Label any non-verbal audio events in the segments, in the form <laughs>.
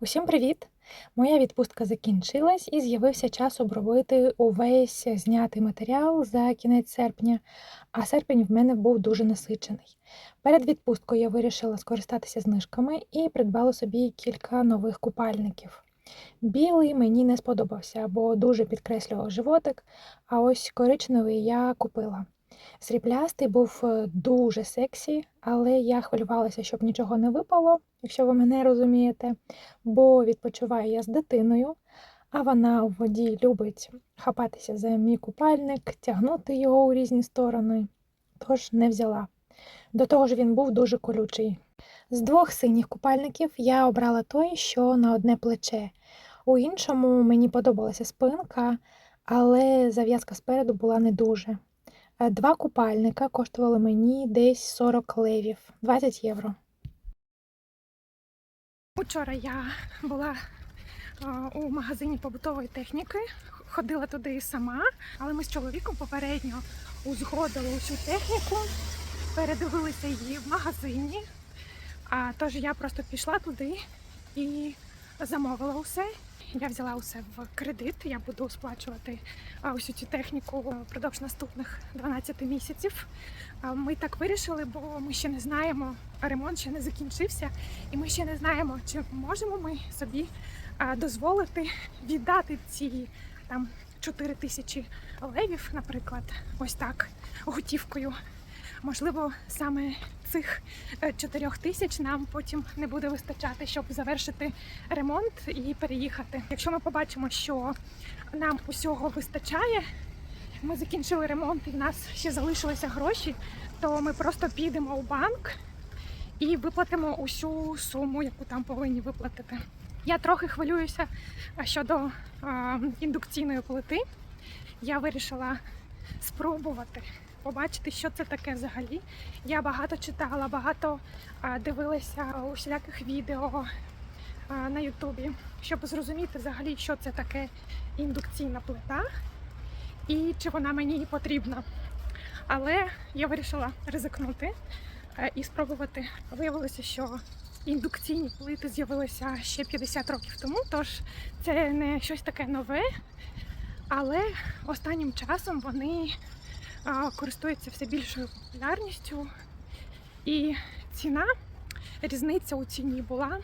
Усім привіт! Моя відпустка закінчилась і з'явився час обробити увесь знятий матеріал за кінець серпня, а серпень в мене був дуже насичений. Перед відпусткою я вирішила скористатися знижками і придбала собі кілька нових купальників. Білий мені не сподобався, бо дуже підкреслював животик, а ось коричневий я купила. Сріблястий був е, дуже сексі, але я хвилювалася, щоб нічого не випало, якщо ви мене розумієте, бо відпочиваю я з дитиною, а вона у воді любить хапатися за мій купальник, тягнути його у різні сторони, тож не взяла. До того ж, він був дуже колючий. З двох синіх купальників я обрала той, що на одне плече. У іншому мені подобалася спинка, але зав'язка спереду була не дуже. Е, Два купальника коштували мені десь 40 левів, 20 євро. Учора я була у магазині побутової техніки, ходила туди і сама, але ми з чоловіком попередньо узгодили усю техніку, передивилися її в магазині. А тож я просто пішла туди і замовила усе. Я взяла усе в кредит. Я буду сплачувати усю цю техніку впродовж наступних 12 місяців. Ми так вирішили, бо ми ще не знаємо, ремонт ще не закінчився, і ми ще не знаємо, чи можемо ми собі дозволити віддати ці там 4 тисячі левів, наприклад, ось так готівкою. Можливо, саме цих 4 тисяч нам потім не буде вистачати, щоб завершити ремонт і переїхати. Якщо ми побачимо, що нам усього вистачає, ми закінчили ремонт і в нас ще залишилися гроші, то ми просто підемо у банк і виплатимо усю суму, яку там повинні виплатити. Я трохи хвилююся щодо індукційної плити. Я вирішила спробувати побачити, що це таке взагалі. Я багато читала, багато дивилася усіляких відео на Ютубі, щоб зрозуміти взагалі, що це таке індукційна плита і чи вона мені потрібна. Але я вирішила ризикнути і спробувати. Виявилося, що індукційні плити з'явилися ще 50 років тому, тож це не щось таке нове. Але останнім часом вони а, користуються все більшою популярністю. І ціна, різниця у ціні була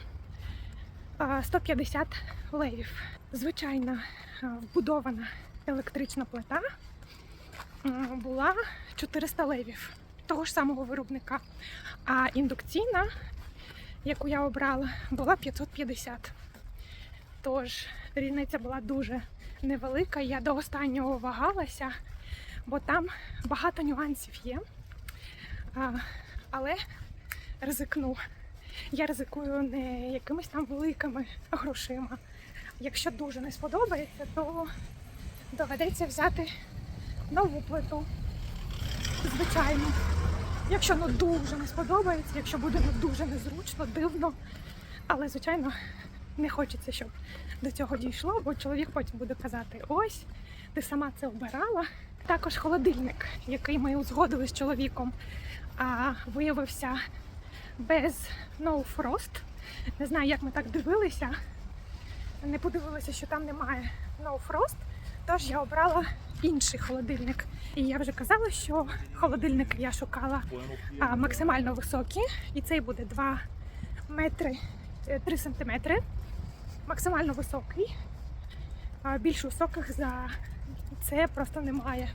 150 левів. Звичайна вбудована електрична плита була 400 левів того ж самого виробника. А індукційна, яку я обрала, була 550. Тож різниця була дуже невелика. Я до останнього вагалася, бо там багато нюансів є. Але ризикну. Я ризикую не якимись там великими грошима. Якщо дуже не сподобається, то доведеться взяти нову плиту. Звичайно. Якщо ну дуже не сподобається, якщо буде ну дуже незручно, дивно. Але, звичайно, не хочеться, щоб до цього дійшло, бо чоловік потім буде казати: ось, ти сама це обирала. Також холодильник, який ми узгодили з чоловіком, а виявився без no frost. Не знаю, як ми так дивилися. Не подивилися, що там немає no frost. Тож я обрала інший холодильник. І я вже казала, що холодильник я шукала а, максимально високі, і цей буде 2 метри е, 3 сантиметри. Максимально високий. Більш високих за це просто немає.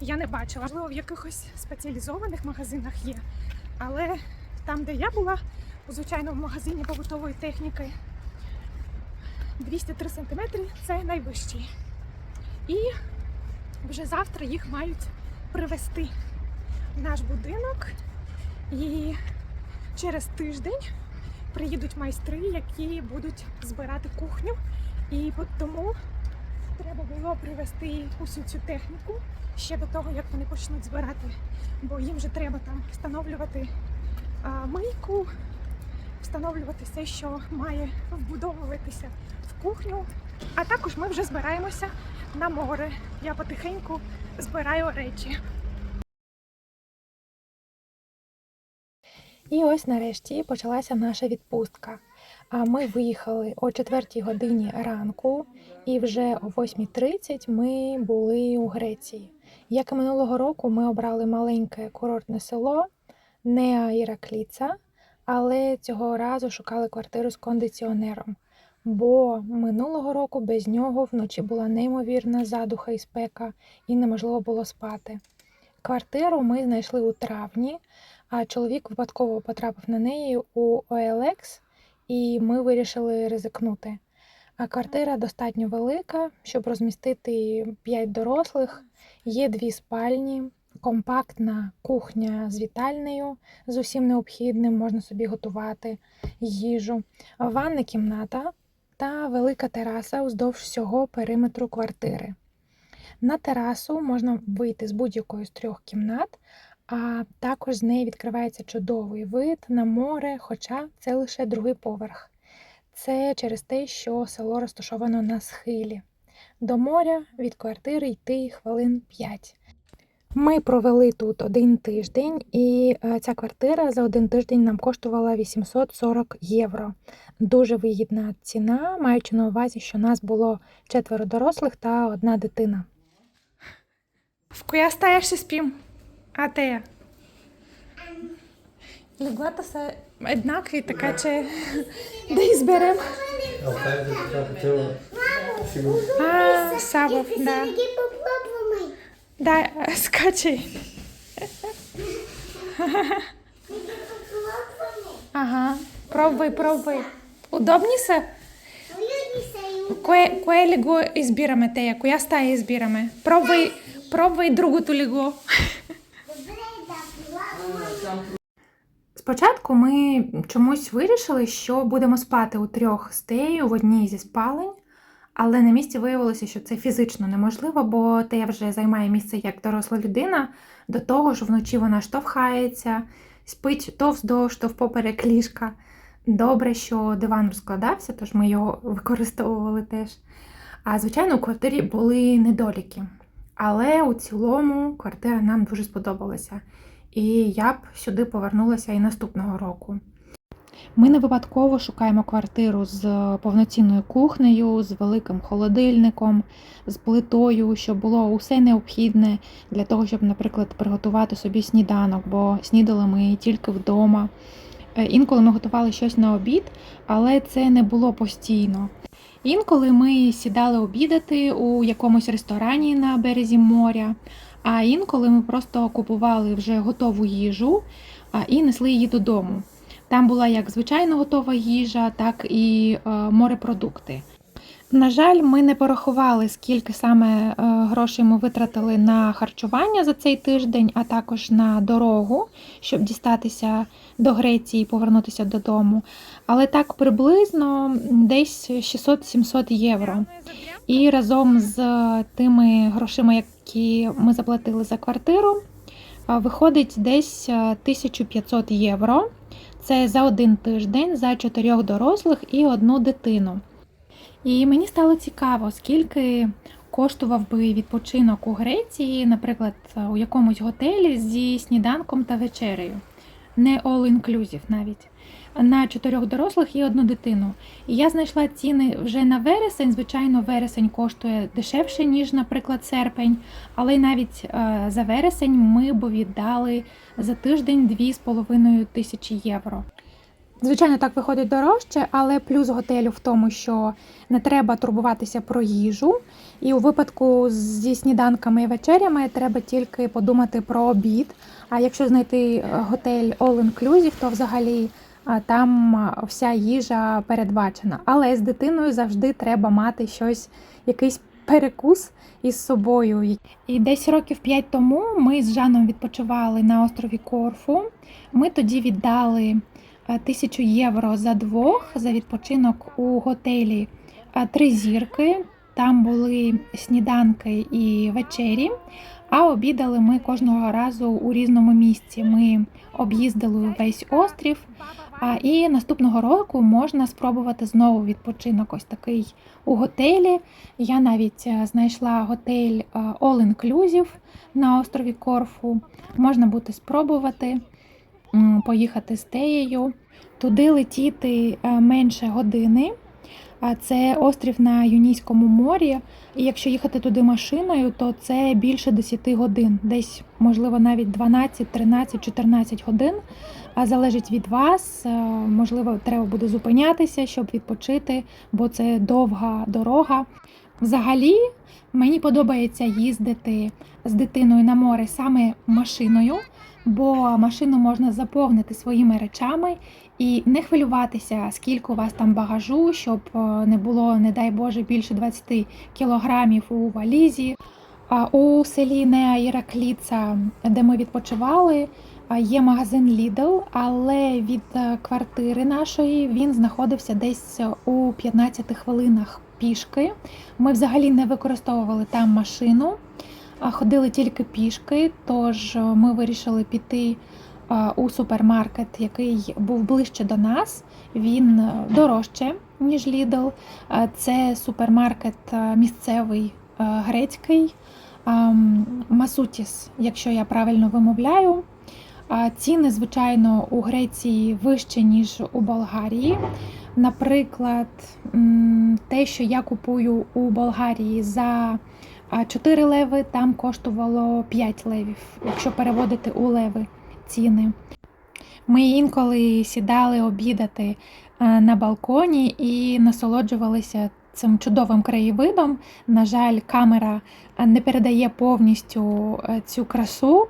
Я- не бачила. Можливо, в якихось спеціалізованих магазинах є. Але там, де я була, у звичайному магазині побутової техніки, 203 см це найвищий. І вже завтра їх мають привезти в наш будинок. І через тиждень приїдуть майстри, які будуть збирати кухню. І тому треба було привезти усю цю техніку ще до того, як вони почнуть збирати. Бо їм же треба там встановлювати мийку, встановлювати все, що має вбудовуватися в кухню. А також ми вже збираємося на море. Я потихеньку збираю речі. І ось нарешті почалася наша відпустка. А ми виїхали о 4 годині ранку, і вже о 8.30 ми були у Греції. Як і минулого року, ми обрали маленьке курортне село Неа Іракліца, але цього разу шукали квартиру з кондиціонером. Бо минулого року без нього вночі була неймовірна задуха і спека, і неможливо було спати. Квартиру ми знайшли у травні, а чоловік випадково потрапив на неї у OLX, і ми вирішили ризикнути. А квартира достатньо велика, щоб розмістити 5 дорослих. Є дві спальні, компактна кухня з вітальнею з усім необхідним, можна собі готувати їжу, ванна кімната та велика тераса уздовж всього периметру квартири. На терасу можна вийти з будь-якої з трьох кімнат, а також з неї відкривається чудовий вид на море, хоча це лише другий поверх. Це через те, що село розташовано на схилі. До моря від квартири йти хвилин 5. Ми провели тут один тиждень, і е, ця квартира за один тиждень нам коштувала 840 євро. Дуже вигідна ціна, маючи на увазі, що нас було четверо дорослих та одна дитина. В коя стаєш спім? А те? Леглата са еднакви, така че <laughs> да изберем. А, Савов, да. Да, скачай. Ага, пробвай, пробвай. Удобни са? Кое, кое легло избираме, Тея? Коя стая избираме? Пробвай, пробвай другото легло. <laughs> Спочатку ми чомусь вирішили, що будемо спати у трьох стею в одній зі спалень, але на місці виявилося, що це фізично неможливо, бо Тея вже займає місце як доросла людина, до того ж вночі вона штовхається, спить то вздовж, то впоперек ліжка. Добре, що диван розкладався, тож ми його використовували теж. А звичайно, у квартирі були недоліки. Але у цілому квартира нам дуже сподобалася. І я б сюди повернулася і наступного року. Ми не випадково шукаємо квартиру з повноцінною кухнею, з великим холодильником, з плитою, щоб було усе необхідне для того, щоб, наприклад, приготувати собі сніданок, бо снідали ми тільки вдома. Е, Інколи ми готували щось на обід, але це не було постійно. Інколи ми сідали обідати у якомусь ресторані на березі моря, а інколи ми просто купували вже готову їжу і несли її додому. Там була як звичайно готова їжа, так і е, морепродукти. На жаль, ми не порахували, скільки саме е, грошей ми витратили на харчування за цей тиждень, а також на дорогу, щоб дістатися до Греції і повернутися додому. Але так приблизно десь 600-700 євро. І разом з тими грошима, які ми заплатили за квартиру, виходить десь 1500 євро. Це за один тиждень, за чотирьох дорослих і одну дитину. І мені стало цікаво, скільки коштував би відпочинок у Греції, наприклад, у якомусь готелі зі сніданком та вечерею. Не all-inclusive навіть. На чотирьох дорослих і одну дитину. І я знайшла ціни вже на вересень. Звичайно, вересень коштує дешевше, ніж, наприклад, серпень. Але навіть е, за вересень ми б віддали за тиждень 2,5 тисячі євро. Звичайно, так виходить дорожче, але плюс готелю в тому, що не треба турбуватися про їжу. І у випадку зі сніданками і вечерями треба тільки подумати про обід. А якщо знайти е, готель All Inclusive, то взагалі там вся їжа передбачена. Але з дитиною завжди треба мати щось, якийсь перекус із собою. І десь років п'ять тому ми з Жаном відпочивали на острові Корфу. Ми тоді віддали е, тисячу євро за двох за відпочинок у готелі е, Три зірки. Там були сніданки і вечері, а обідали ми кожного разу у різному місці. Ми об'їздили весь острів. І наступного року можна спробувати знову відпочинок ось такий у готелі. Я навіть е, знайшла готель е, All Inclusive на острові Корфу. Можна буде спробувати. поїхати з Теєю. Туди летіти е, менше години. А це острів на Юнійському морі. І якщо їхати туди машиною, то це більше 10 годин, десь можливо навіть 12, 13, 14 годин. А залежить від вас. Е, Можливо, треба буде зупинятися, щоб відпочити, бо це довга дорога. Взагалі, мені подобається їздити з дитиною на море саме машиною, бо машину можна заповнити своїми речами і не хвилюватися, скільки у вас там багажу, щоб е, не було, не дай Боже, більше 20 кілограмів у валізі. У селі Неа Іракліца, де ми відпочивали, є магазин Lidl, але від е, квартири нашої він знаходився десь у 15 хвилинах пішки. Ми взагалі не використовували там машину, а ходили тільки пішки. Тож е, ми вирішили піти е, у супермаркет, який був ближче до нас. Він е, дорожче, ніж Lidl. Е, Це супермаркет е, місцевий е, грецький. Масутіс, якщо я правильно вимовляю. Ціни, звичайно, у Греції вищі, ніж у Болгарії. Наприклад, те, що я купую у Болгарії за 4 леви, там коштувало 5 левів, якщо переводити у леви ціни. Ми інколи сідали обідати е, на балконі і насолоджувалися цим чудовим краєвидом. На жаль, камера е, не передає повністю е, цю красу.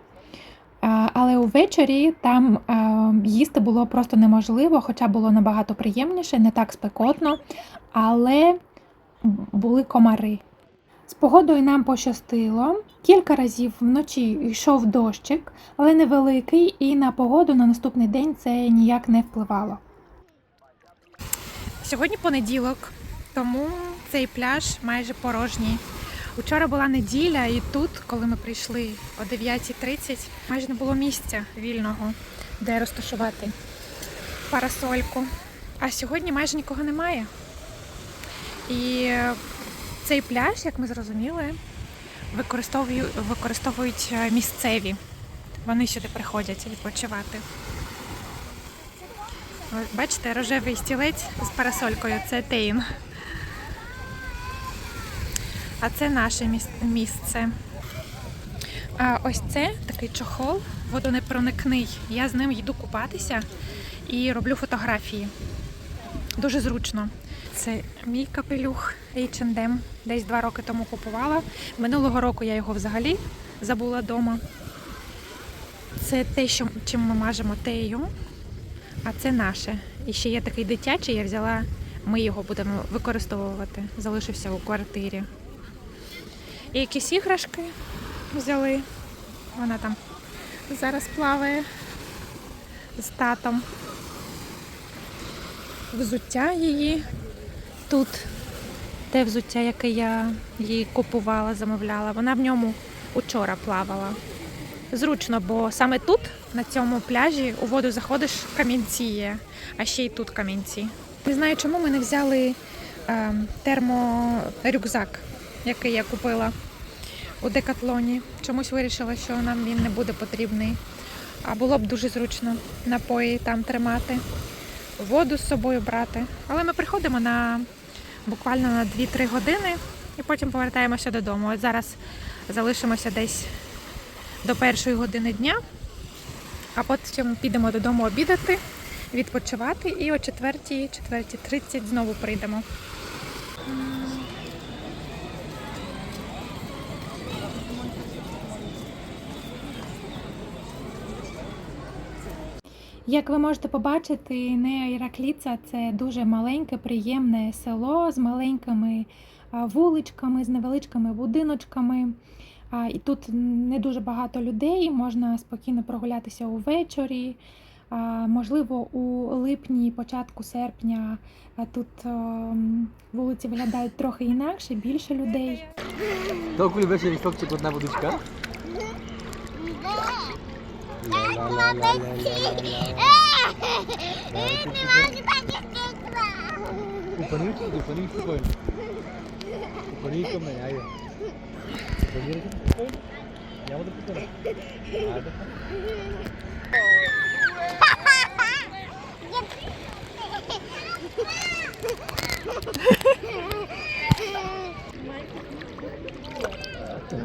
Але увечері там їсти було просто неможливо, хоча було набагато приємніше, не так спекотно, але були комари. З погодою нам пощастило. Кілька разів вночі йшов дощик, але невеликий, і на погоду на наступний день це ніяк не впливало. Сьогодні понеділок, тому цей пляж майже порожній. Учора була неділя, і тут, коли ми прийшли о 9.30, майже не було місця вільного, де розташувати парасольку. А сьогодні майже нікого немає. І цей пляж, як ми зрозуміли, використовую- використовують е, місцеві. Вони сюди приходять відпочивати. Бачите, рожевий стілець з парасолькою це Тейн. А це наше місце. А ось це такий чохол, водонепроникний. Я з ним йду купатися і роблю фотографії. Дуже зручно. Це мій капелюх H&M. Десь два роки тому купувала. Минулого року я його взагалі забула вдома. Це те, що, чим ми мажемо тею. А це наше. І ще є такий дитячий, я взяла, ми його будемо використовувати. Залишився у квартирі. І якісь іграшки взяли. Вона там зараз плаває з татом. Взуття її. Тут те взуття, яке я їй купувала, замовляла. Вона в ньому учора плавала. Зручно, бо саме тут, на цьому пляжі, у воду заходиш, камінці є, а ще й тут камінці. Не знаю, чому ми не взяли е, терморюкзак, який я купила у декатлоні. Чомусь вирішила, що нам він не буде потрібний. А було б дуже зручно напої там тримати, воду з собою брати. Але ми приходимо на буквально на 2-3 години і потім повертаємося додому. От зараз залишимося десь до першої години дня, а потім підемо додому обідати, відпочивати і о 4 4.30 знову прийдемо. Як ви можете побачити, Неа Іракліца це дуже маленьке, приємне село з маленькими вуличками, з невеличкими будиночками. І тут не дуже багато людей, можна спокійно прогулятися увечері. Можливо, у липні, початку серпня тут вулиці виглядають трохи інакше, більше людей. To kvůli večeri chlapče pod O paninho, <laughs> o paninho ficou ele. O paninho também, aí ó. O paninho aqui ficou ele. E a outra ficou ele.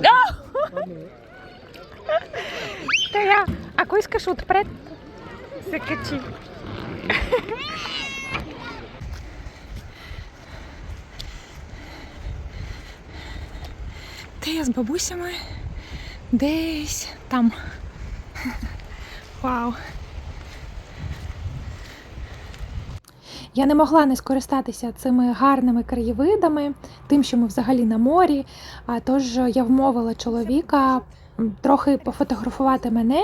Não! Não! Pokonám. Já to. Закачи. Де я з бабусями? Десь там. Вау. Я не могла не скористатися цими гарними краєвидами, тим, що ми взагалі на морі. А тож я вмовила чоловіка трохи пофотографувати мене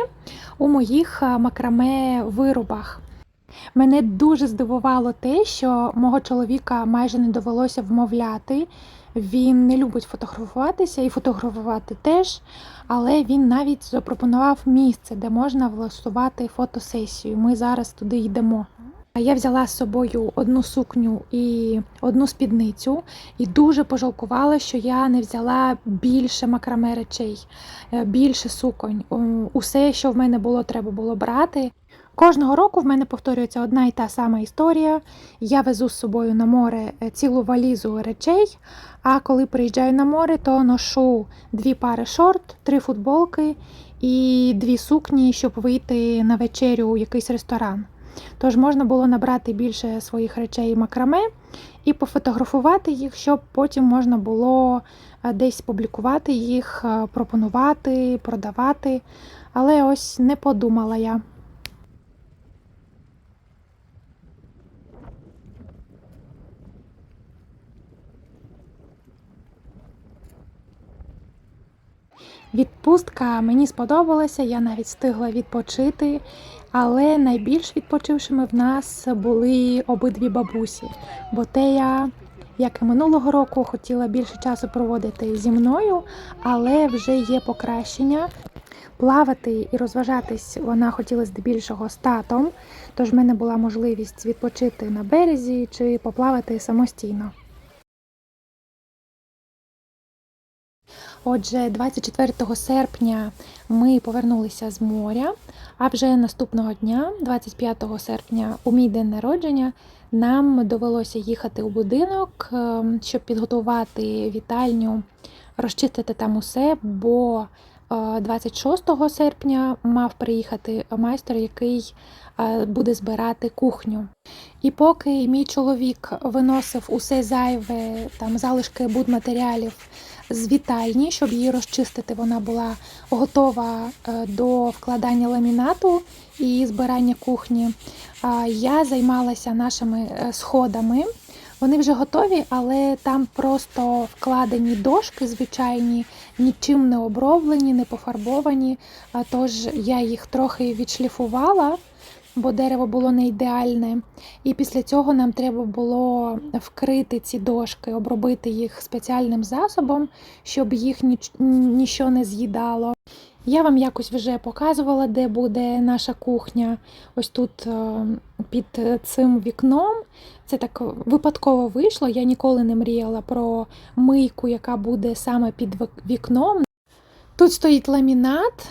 у моїх макраме виробах. Мене дуже здивувало те, що мого чоловіка майже не довелося вмовляти. Він не любить фотографуватися і фотографувати теж, але він навіть запропонував місце, де можна влаштувати фотосесію. Ми зараз туди йдемо. Я взяла з собою одну сукню і одну спідницю, і дуже пожалкувала, що я не взяла більше макраме речей, е, більше суконь. Усе, що в мене було, треба було брати. Кожного року в мене повторюється одна і та сама історія. Я везу з собою на море е, цілу валізу речей. А коли приїжджаю на море, то ношу дві пари шорт, три футболки і дві сукні, щоб вийти на вечерю у якийсь ресторан. Тож можна було набрати більше своїх речей і макраме і пофотографувати їх, щоб потім можна було е, десь публікувати їх, е, пропонувати, продавати. Але ось не подумала я. Відпустка мені сподобалася, я навіть встигла відпочити, але найбільш відпочившими в нас були обидві бабусі. Бо Тея, як і минулого року, хотіла більше часу проводити зі мною, але вже є покращення. Плавати і розважатись вона хотіла здебільшого з татом, тож в мене була можливість відпочити на березі чи поплавати самостійно. Отже, 24 серпня ми повернулися з моря, а вже наступного дня, 25 серпня, у мій день народження, нам довелося їхати у будинок, ем, щоб підготувати вітальню, розчистити там усе, бо е, 26 серпня мав приїхати майстер, який е, буде збирати кухню. І поки мій чоловік виносив усе зайве, там залишки будматеріалів з вітальні, щоб її розчистити, вона була готова е, до вкладання ламінату і збирання кухні. Я займалася нашими е, сходами. Вони вже готові, але там просто вкладені дошки звичайні, нічим не оброблені, не пофарбовані. Тож я їх трохи відшліфувала, бо дерево було не ідеальне. І після цього нам треба було вкрити ці дошки, обробити їх спеціальним засобом, щоб їх ніч... ніщо не з'їдало. Я вам якось вже показувала, де буде наша кухня. Ось тут е, під цим вікном. Це так випадково вийшло. Я ніколи не мріяла про мийку, яка буде саме під вікном. Тут стоїть ламінат.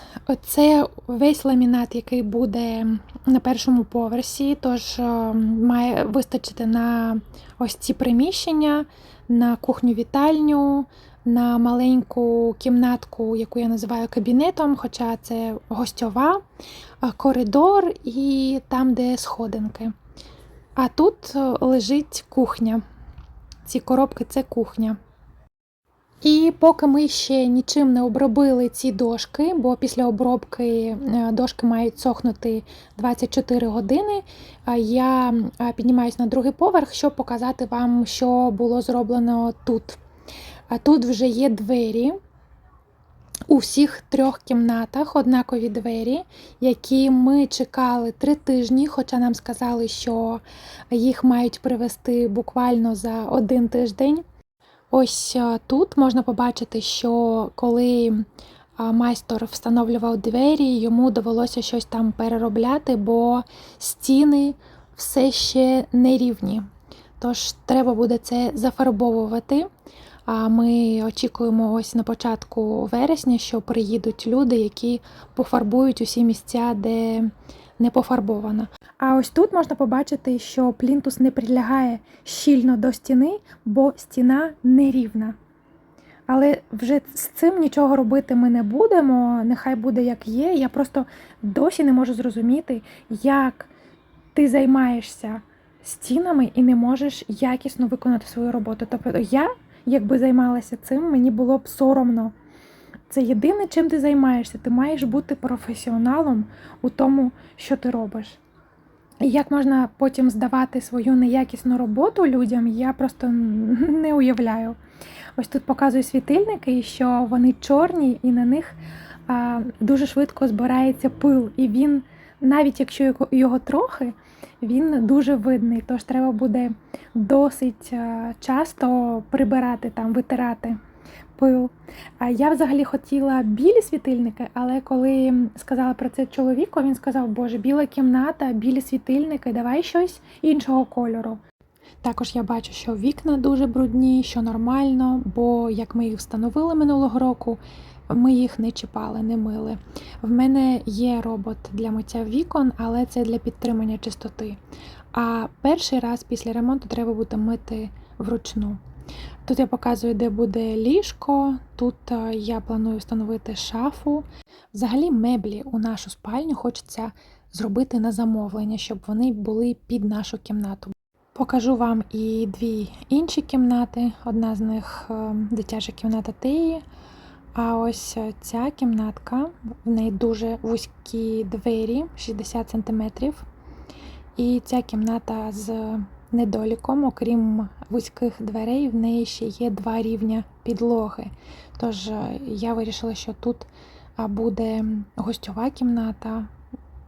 Це весь ламінат, який буде на першому поверсі, тож е, має вистачити на ось ці приміщення, на кухню-вітальню, на маленьку кімнатку, яку я називаю кабінетом, хоча це гостьова, е, коридор і там, де сходинки. А тут е, лежить кухня. Ці коробки це кухня. І поки ми ще нічим не обробили ці дошки, бо після обробки е, дошки мають сохнути 24 години, я піднімаюсь на другий поверх, щоб показати вам, що було зроблено тут. Тут вже є двері. У всіх трьох кімнатах однакові двері, які ми чекали три тижні, хоча нам сказали, що їх мають привезти буквально за один тиждень. Ось е, тут можна побачити, що коли а, майстер встановлював двері, йому довелося щось там переробляти, бо стіни все ще нерівні. Тож треба буде це зафарбовувати. А ми очікуємо ось на початку вересня, що приїдуть люди, які пофарбують усі місця, де не пофарбовано. А ось тут можна побачити, що плінтус не прилягає щільно до стіни, бо стіна нерівна. Але вже з цим нічого робити ми не будемо. Нехай буде як є. Я просто досі не можу зрозуміти, як ти займаєшся стінами і не можеш якісно виконати свою роботу. Тобто я, якби займалася цим, мені було б соромно. Це єдине, чим ти займаєшся. Ти маєш бути професіоналом у тому, що ти робиш. І як можна потім здавати свою неякісну роботу людям, я просто не уявляю. Ось тут показую світильники, що вони чорні, і на них а, дуже швидко збирається пил. І він, навіть якщо його- трохи, він дуже видний. Тож треба буде досить часто прибирати там, витирати пил. Я взагалі хотіла білі світильники, але коли сказала про це чоловіку, він сказав: Боже, біла кімната, білі світильники, давай щось іншого кольору. Також я бачу, що вікна дуже брудні, що нормально, бо як ми їх встановили минулого року, ми їх не чіпали, не мили. В мене є робот для миття вікон, але це для підтримання чистоти. А перший раз після ремонту треба буде мити вручну. Тут я показую, де буде ліжко. Тут е, я планую встановити шафу. Взагалі, меблі у нашу спальню хочеться зробити на замовлення, щоб вони були під нашу кімнату. Покажу вам і дві інші кімнати. Одна з них е, дитяча кімната Теї. А ось е, ця кімнатка, в неї дуже вузькі двері, 60 см. І ця кімната з недоліком, окрім вузьких дверей, в неї ще є два рівня підлоги. Тож е, я вирішила, що тут буде гостьова кімната,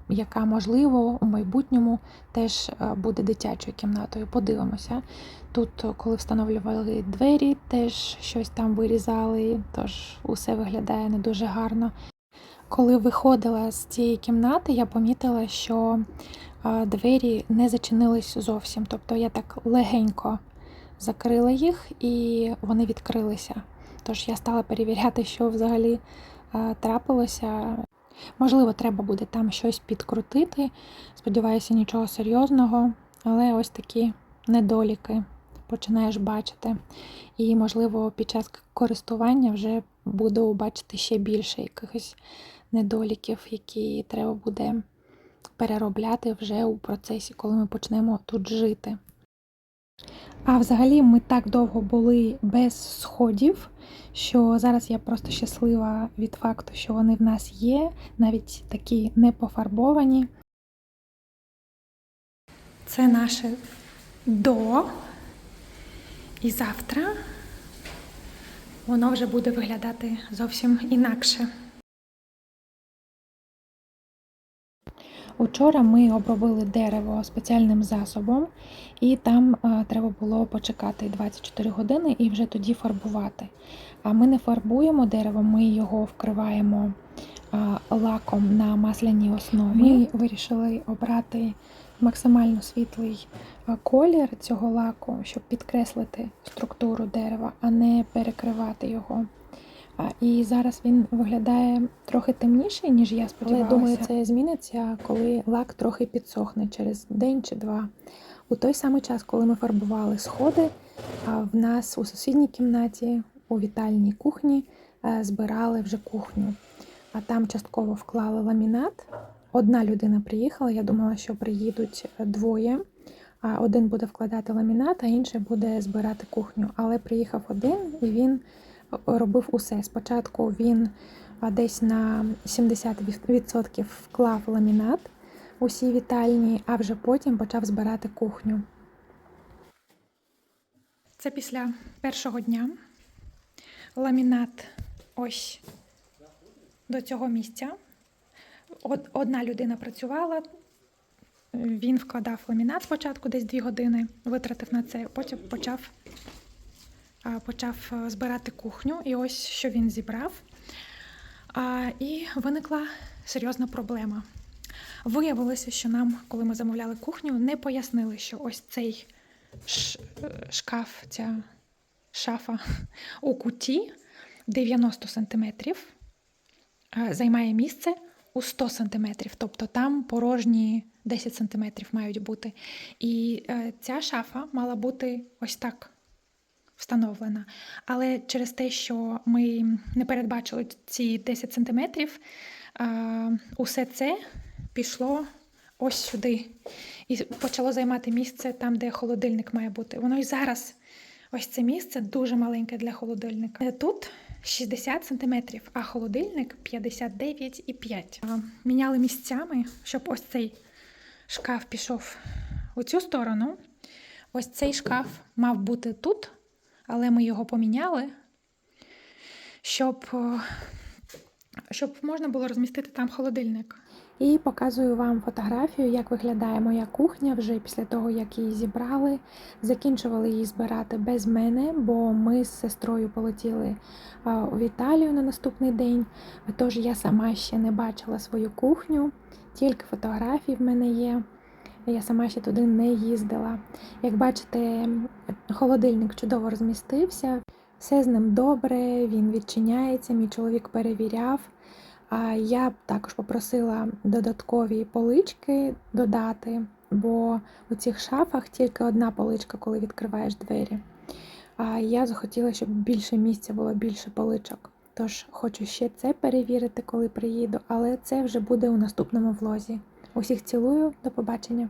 яка, можливо, у майбутньому теж е, буде дитячою кімнатою. Подивимося. Тут, е, коли встановлювали двері, теж щось там вирізали, тож усе виглядає не дуже гарно. Коли виходила з цієї кімнати, я помітила, що двері не зачинились зовсім. Тобто я так легенько закрила їх і вони відкрилися. Тож я стала перевіряти, що взагалі трапилося. Можливо, треба буде там щось підкрутити. Сподіваюся, нічого серйозного, але ось такі недоліки починаєш бачити. І, можливо, під час користування вже буду бачити ще більше якихось недоліків, які треба буде переробляти вже у процесі, коли ми почнемо тут жити. А взагалі ми так довго були без сходів, що зараз я просто щаслива від факту, що вони в нас є, навіть такі не пофарбовані. Це наше до. І завтра воно вже буде виглядати зовсім інакше. Учора ми обробили дерево спеціальним засобом, і там е, треба було почекати 24 години і вже тоді фарбувати. А ми не фарбуємо дерево, ми його вкриваємо е, лаком на масляній основі. Ми вирішили обрати максимально світлий е, колір цього лаку, щоб підкреслити структуру дерева, а не перекривати його. І зараз він виглядає трохи темніший, ніж я сподівалася. Але думаю, це зміниться, коли лак трохи підсохне через день чи два. У той самий час, коли ми фарбували сходи, в нас у сусідній кімнаті, у вітальній кухні, е, збирали вже кухню. А там частково вклали ламінат. Одна людина приїхала, я думала, що приїдуть двоє. А один буде вкладати ламінат, а інший буде збирати кухню. Але приїхав один і він робив усе. Спочатку він десь на 70% вклав ламінат усі вітальні, а вже потім почав збирати кухню. Це після першого дня. Ламінат ось до цього місця. Од- Одна людина працювала, він вкладав ламінат спочатку десь 2 години, витратив на це, потім почав почав е, збирати кухню, і ось що він зібрав. І виникла серйозна проблема. Виявилося, що нам, коли ми замовляли кухню, не пояснили, що ось цей е, шкаф, ця шафа у куті 90 сантиметрів е, займає місце у 100 сантиметрів, тобто там порожні 10 сантиметрів мають бути. І ця шафа мала бути ось так встановлена. Але через те, що ми не передбачили ці 10 сантиметрів, усе це пішло ось сюди і почало займати місце там, де холодильник має бути. Воно і зараз ось це місце дуже маленьке для холодильника. Е, Тут 60 сантиметрів, а холодильник 59,5. Міняли місцями, щоб ось цей шкаф пішов у цю сторону. Ось цей шкаф мав бути тут, але ми його поміняли, щоб, е, щоб можна було розмістити там холодильник. І показую вам фотографію, як виглядає моя кухня вже після того, як її зібрали. Закінчували її збирати без мене, бо ми з сестрою полетіли в Італію на наступний день. Тож я сама ще не бачила свою кухню, тільки фотографії в мене є. Я сама ще туди не їздила. Як бачите, холодильник чудово розмістився, все з ним добре, він відчиняється, мій чоловік перевіряв. А я б також попросила додаткові полички додати, бо у цих шафах тільки одна поличка, коли відкриваєш двері. А я захотіла, щоб більше місця було, більше поличок. Тож хочу ще це перевірити, коли приїду, але це вже буде у наступному влозі. Усіх цілую, до побачення!